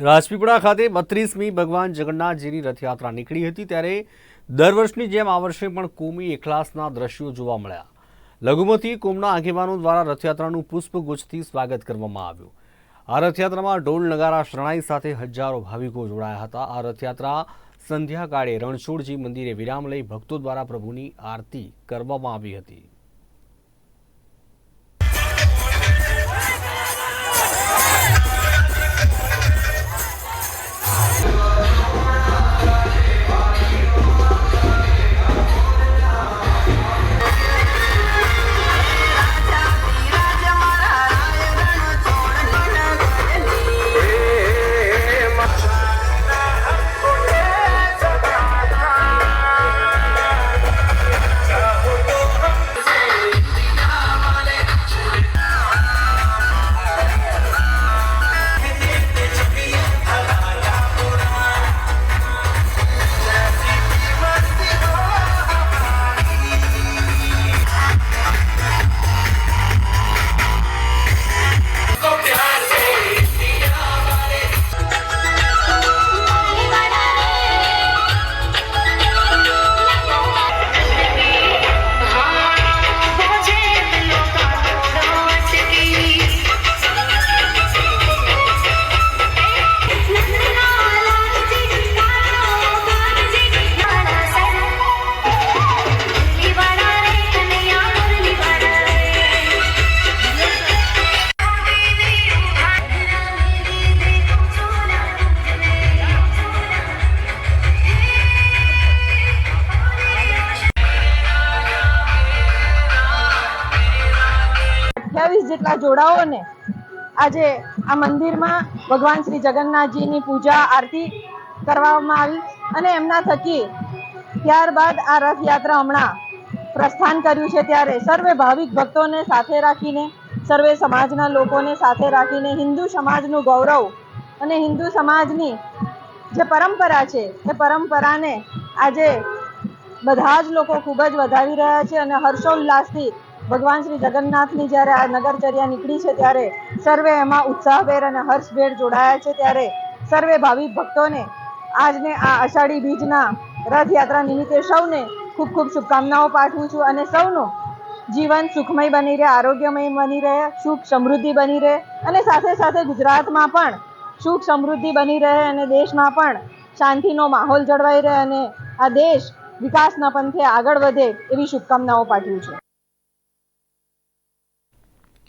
રાજપીપળા ખાતે બત્રીસમી ભગવાન જગન્નાથજીની રથયાત્રા નીકળી હતી ત્યારે દર વર્ષની જેમ આ વર્ષે પણ કોમી એકલાસના દ્રશ્યો જોવા મળ્યા. લઘુમતી કોમના આગેવાનો દ્વારા રથયાત્રાનું પુષ્પગુચ્છથી સ્વાગત કરવામાં આવ્યું. આ રથયાત્રામાં ઢોલ નગારા શરણાઈ સાથે હજારો ભાવિકો જોડાયા હતા. આ રથયાત્રા સંધ્યાકાળે રણછોડજી મંદિરે વિરામ લઈ ભક્તો દ્વારા પ્રભુની આરતી કરવામાં આવી હતી. અઠ્યાવીસ જોડાઓ ને આજે આ મંદિરમાં ભગવાન શ્રી જગન્નાથજીની પૂજા, આરતી કરવામાં આવી અને એમના થકી ત્યારબાદ આ રથયાત્રા હમણાં પ્રસ્થાન કર્યું છે ત્યારે સર્વે ભાવિક ભક્તોને સાથે રાખીને, સર્વે સમાજના લોકોને સાથે રાખીને હિન્દુ સમાજનું ગૌરવ અને હિન્દુ સમાજની જે પરંપરા છે, એ પરંપરાને આજે બધા જ લોકો ખૂબ જ વધાવી રહ્યા છે અને હર્ષોલ્લાસથી ભગવાન શ્રી જગન્નાથની જ્યારે આ નગરચર્યા નીકળી છે ત્યારે સર્વે એમાં ઉત્સાહભેર અને હર્ષભેર જોડાયા છે ત્યારે સર્વે ભાવિક ભક્તોને આજને આ અષાઢી બીજના રથયાત્રા નિમિત્તે સૌને ખૂબ ખૂબ શુભકામનાઓ પાઠવું છું અને સૌનું જીવન સુખમય બની રહે, આરોગ્યમય બની રહે, સુખ સમૃદ્ધિ બની રહે અને સાથે સાથે ગુજરાતમાં પણ સુખ સમૃદ્ધિ બની રહે અને દેશમાં પણ શાંતિનો માહોલ જળવાઈ રહે અને આ દેશ વિકાસના પંથે આગળ વધે એવી શુભકામનાઓ પાઠવું છું.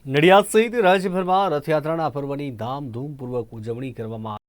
નડિયાદ સહિત રાજ્યભરમાં રથયાત્રાના પર્વની ધામધૂમપૂર્વક ઉજવણી કરવામાં